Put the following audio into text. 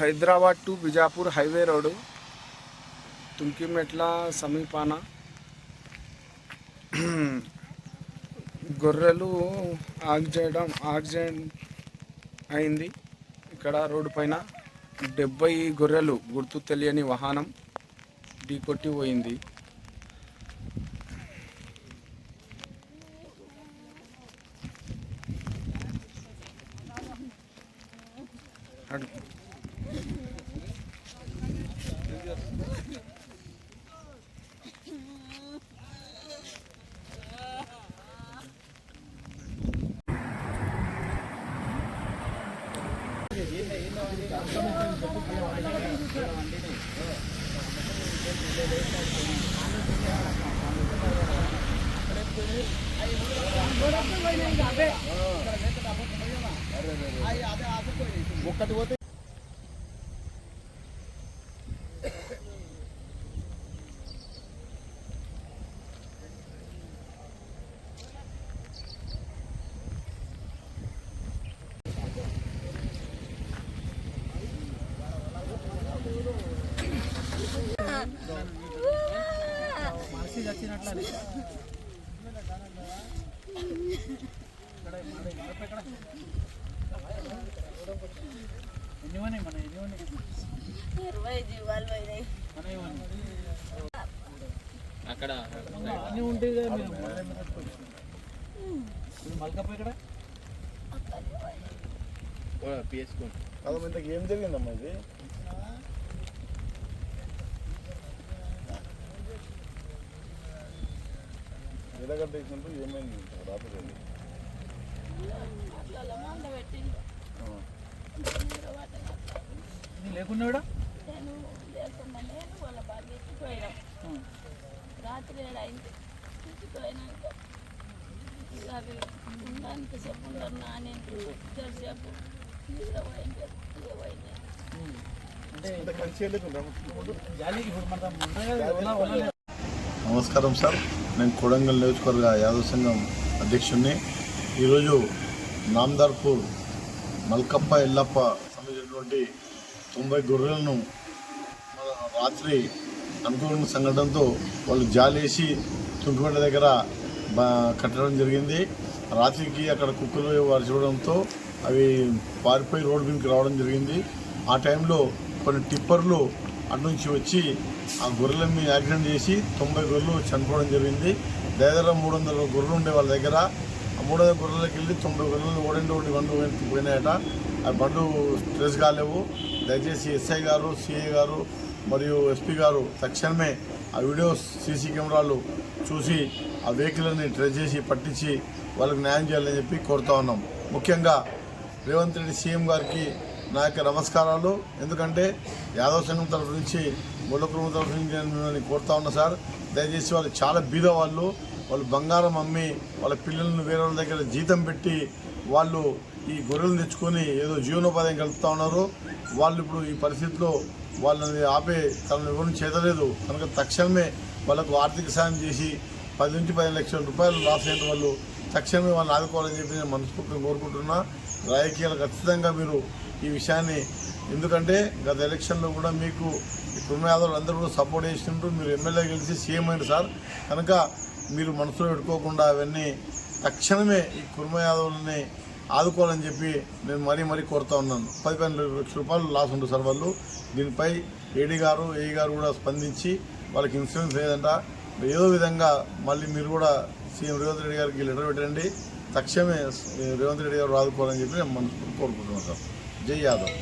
Hyderabad to Bijapur highway road Tunkimetla సమీపాన గొర్రెలు accident accident అయింది. ఇక్కడ రోడ్డు పైన డెబ్బై గొర్రెలు గుర్తు తెలియని వాహనం ఢీకొట్టి పోయింది. అడు ఇరవై జీవాలు పోయినాయి అక్కడ. అన్నీ ఉంటాయి కదా మల్కప్ప ఇక్కడ? పిఎస్కోండి ఏం జరిగిందమ్మా ఇది? ఏమైంది? రాత్రి లేకుండా కూడా నేను లేకుండా నేను వాళ్ళ బాగా ఎత్తిపోయినాం రాత్రి ఏడైంది ఎత్తిపోయినాక అవి ఉండడానికి చెప్పు సేపు పోయింది. నమస్కారం సార్. నేను కొడంగల్ నియోజకవర్గ యాదవ సంఘం అధ్యక్షుడిని ఈరోజు నామదార్పూర్ మల్కప్ప ఎల్లప్ప సంబంధించినటువంటి తొంభై గొర్రెలను రాత్రి అనుకోని సంఘటనతో వాళ్ళు జాలేసి తుంకిమెట్ల దగ్గర కట్టడం జరిగింది. రాత్రికి అక్కడ కుక్కలు వారు చూడడంతో అవి పారిపోయి రోడ్డు మీదకి రావడం జరిగింది. ఆ టైంలో కొన్ని టిప్పర్లు అటు నుంచి వచ్చి ఆ గొర్రెలని యాక్సిడెంట్ చేసి తొంభై గొర్రెలు చనిపోవడం జరిగింది. దగ్గర మూడు వందల గొర్రెలు ఉండే వాళ్ళ దగ్గర. ఆ మూడు వందల గొర్రెలకి వెళ్ళి తొంభై గొర్రెలు ఓడండి ఒకటి బండ్లు పోయినాయట. ఆ బండ్లు స్ట్రెస్ కాలేవు. దయచేసి ఎస్ఐ గారు సిఐ గారు మరియు ఎస్పీ గారు తక్షణమే ఆ వీడియోస్ సీసీ కెమెరాలు చూసి ఆ వెహికల్ని ట్రెస్ చేసి పట్టించి వాళ్ళకి న్యాయం చేయాలని చెప్పి కోరుతా ఉన్నాం. ముఖ్యంగా రేవంత్ రెడ్డి సీఎం గారికి నా యొక్క నమస్కారాలు. ఎందుకంటే యాదవ సంఘం తరఫు నుంచి ముళ్ళ కుటుంబం తరఫు నుంచి నేను మిమ్మల్ని కోరుతా ఉన్నా సార్. దయచేసి వాళ్ళు చాలా బీద వాళ్ళు వాళ్ళు బంగారం అమ్మి వాళ్ళ పిల్లలను వేరే వాళ్ళ దగ్గర జీతం పెట్టి వాళ్ళు ఈ గొర్రెలు తెచ్చుకొని ఏదో జీవనోపాధి కలుపుతా ఉన్నారు. వాళ్ళు ఇప్పుడు ఈ పరిస్థితిలో వాళ్ళని ఆపే తనను ఎవరిని చేతలేదు. కనుక తక్షణమే వాళ్ళకు ఆర్థిక సాయం చేసి పది నుంచి పదిహేను లక్షల రూపాయలు లాస్ అయిన వాళ్ళు తక్షణమే వాళ్ళని ఆదుకోవాలని చెప్పి నేను మనస్ఫూర్తిగా కోరుకుంటున్నా. రాజకీయాలు ఖచ్చితంగా మీరు ఈ విషయాన్ని ఎందుకంటే గత ఎలక్షన్లో కూడా మీకు ఈ యాదవులు అందరూ కూడా సపోర్ట్ చేసినట్టు మీరు ఎమ్మెల్యే గెలిచి సీఎం అయిన సార్. కనుక మీరు మనసులో పెట్టుకోకుండా అవన్నీ తక్షణమే ఈ కుర్మ యాదవులని ఆదుకోవాలని చెప్పి నేను మరీ మరీ కోరుతా ఉన్నాను. పది పన్నెండు లక్షల రూపాయలు లాస్ ఉంటుంది సార్ వాళ్ళు. దీనిపై ఏడీ గారు ఏఈ గారు కూడా స్పందించి వాళ్ళకి ఇన్సూరెన్స్ లేదంట. ఏదో విధంగా మళ్ళీ మీరు కూడా సీఎం రేవంత్ రెడ్డి గారికి లెటర్ పెట్టండి. తక్షణమే రేవంత్ రెడ్డి గారు రాదుకోవాలని చెప్పి మనం కోరుకుంటున్నాం సార్. జై యాదవ్.